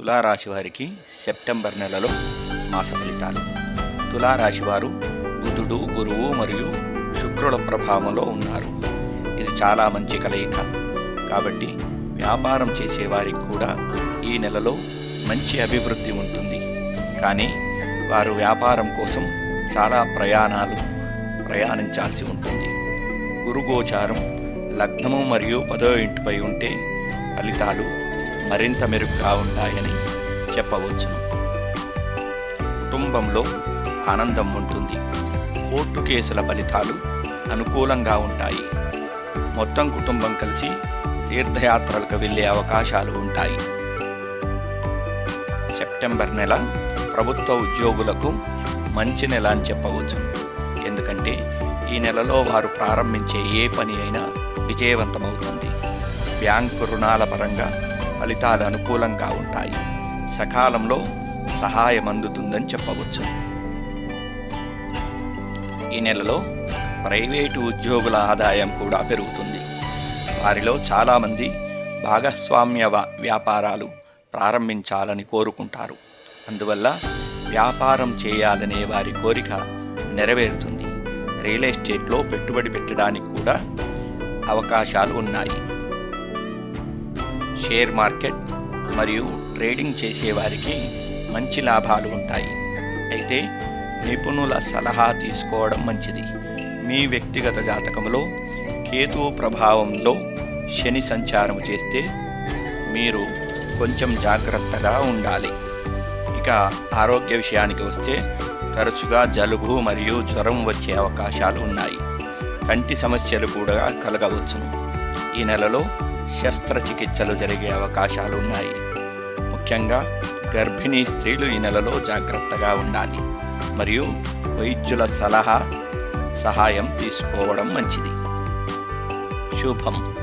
తులారాశి వారికి సెప్టెంబర్ నెలలో మాస ఫలితాలు. తులారాశి వారు బుధుడు గురువు మరియు శుక్రుల ప్రభావంలో ఉన్నారు. ఇది చాలా మంచి కలయిక. కాబట్టి వ్యాపారం చేసేవారికి కూడా ఈ నెలలో మంచి అభివృద్ధి ఉంటుంది. కానీ వారు వ్యాపారం కోసం చాలా ప్రయాణాలు ప్రయాణించాల్సి ఉంటుంది. గురుగోచారం లగ్నము మరియు పదో ఇంటిపై ఉంటే ఫలితాలు మరింత మెరుగ్గా ఉంటాయని చెప్పవచ్చును. కుటుంబంలో ఆనందం ఉంటుంది. కోర్టు కేసుల ఫలితాలు అనుకూలంగా ఉంటాయి. మొత్తం కుటుంబం కలిసి తీర్థయాత్రలకు వెళ్ళే అవకాశాలు ఉంటాయి. సెప్టెంబర్ నెల ప్రభుత్వ ఉద్యోగులకు మంచి నెల అని చెప్పవచ్చు ఎందుకంటే ఈ నెలలో వారు ప్రారంభించే ఏ పని అయినా విజయవంతమవుతుంది. బ్యాంకు రుణాల పరంగా ఫలితాలు అనుకూలంగా ఉంటాయి. సకాలంలో సహాయం అందుతుందని చెప్పవచ్చు. ఈ నెలలో ప్రైవేటు ఉద్యోగుల ఆదాయం కూడా పెరుగుతుంది. వారిలో చాలామంది భాగస్వామ్య వ్యాపారాలు ప్రారంభించాలని కోరుకుంటారు. అందువల్ల వ్యాపారం చేయాలనే వారి కోరిక నెరవేరుతుంది. రియల్ ఎస్టేట్లో పెట్టుబడి పెట్టడానికి కూడా అవకాశాలు ఉన్నాయి. షేర్ మార్కెట్ మరియు ట్రేడింగ్ చేసేవారికి మంచి లాభాలు ఉంటాయి. అయితే నిపుణుల సలహా తీసుకోవడం మంచిది. మీ వ్యక్తిగత జాతకంలో కేతు ప్రభావంలో శని సంచారం చేస్తే మీరు కొంచెం జాగ్రత్తగా ఉండాలి. ఇక ఆరోగ్య విషయానికి వస్తే తరచుగా జలుబు మరియు జ్వరం వచ్చే అవకాశాలు ఉన్నాయి. కంటి సమస్యలు కూడా కలగవచ్చును. ఈ నెలలో శస్త్రచికిత్సలు జరిగే అవకాశాలు ఉన్నాయి ముఖ్యంగా గర్భిణీ స్త్రీలు ఈ నెలలో జాగ్రత్తగా ఉండాలి. మరియు వైద్యుల సలహా సహాయం తీసుకోవడం మంచిది. శుభం.